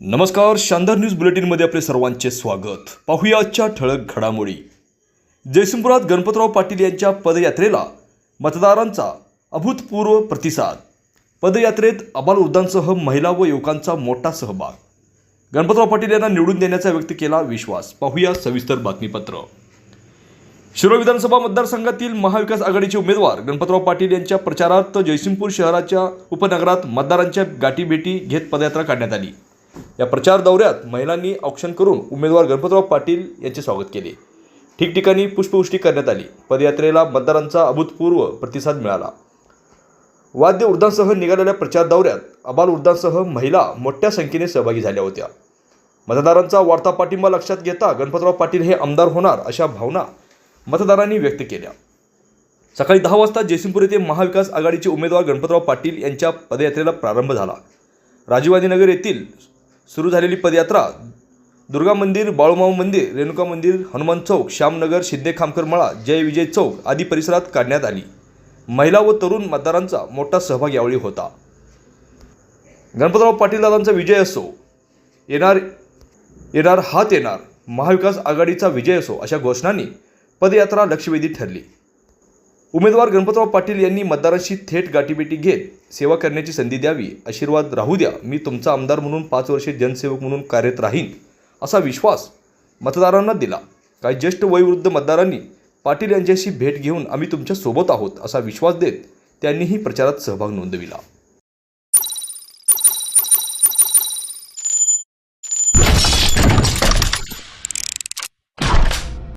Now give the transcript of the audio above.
नमस्कार शानदार न्यूज बुलेटिनमध्ये आपले सर्वांचे स्वागत. पाहूया आजच्या ठळक घडामोडी. जयसिंगपुरात गणपतराव पाटील यांच्या पदयात्रेला मतदारांचा अभूतपूर्व प्रतिसाद. पदयात्रेत अबालवृद्धांसह महिला व युवकांचा मोठा सहभाग. गणपतराव पाटील यांना निवडून देण्याचा व्यक्त केला विश्वास. पाहूया सविस्तर बातमीपत्र. शिरोळ विधानसभा मतदारसंघातील महाविकास आघाडीचे उमेदवार गणपतराव पाटील यांच्या प्रचारार्थ जयसिंगपूर शहराच्या उपनगरात मतदारांच्या गाठीभेटी घेत पदयात्रा काढण्यात आली. या प्रचार दौऱ्यात महिलांनी औक्षण करून उमेदवार गणपतराव पाटील यांचे स्वागत केले. ठिकठिकाणी पुष्पवृष्टी करण्यात आली. पदयात्रेला मतदारांचा अभूतपूर्व प्रतिसाद मिळाला. वाद्य वृद्धांसह निघालेल्या प्रचार दौऱ्यात अबाल वृद्धांसह महिला मोठ्या संख्येने सहभागी झाल्या होत्या. मतदारांचा वाढता पाठिंबा लक्षात घेता गणपतराव पाटील हे आमदार होणार अशा भावना मतदारांनी व्यक्त केल्या. सकाळी दहा वाजता जयसिंगपूर येथे महाविकास आघाडीचे उमेदवार गणपतराव पाटील यांच्या पदयात्रेला प्रारंभ झाला. राजीवगांधीनगर येथील सुरू झालेली पदयात्रा दुर्गा मंदिर बाळूमाऊ मंदिर रेणुका मंदिर हनुमान चौक श्यामनगर शिंदे खामकर मळा जय विजय चौक आदी परिसरात काढण्यात आली. महिला व तरुण मतदारांचा मोठा सहभाग यावेळी होता. गणपतराव पाटील दादांचा विजय असो येणार येणार हात येणार महाविकास आघाडीचा विजय असो अशा घोषणांनी पदयात्रा लक्षवेधी ठरली. उमेदवार गणपतराव पाटील यांनी मतदारांशी थेट गाठीभेटी घेत सेवा करण्याची संधी द्यावी आशीर्वाद राहू द्या मी तुमचा आमदार म्हणून पाच वर्षे जनसेवक म्हणून कार्यरत राहीन असा विश्वास मतदारांना दिला. काही ज्येष्ठ वयोवृद्ध मतदारांनी पाटील यांच्याशी भेट घेऊन आम्ही तुमच्यासोबत आहोत असा विश्वास देत त्यांनीही प्रचारात सहभाग नोंदविला.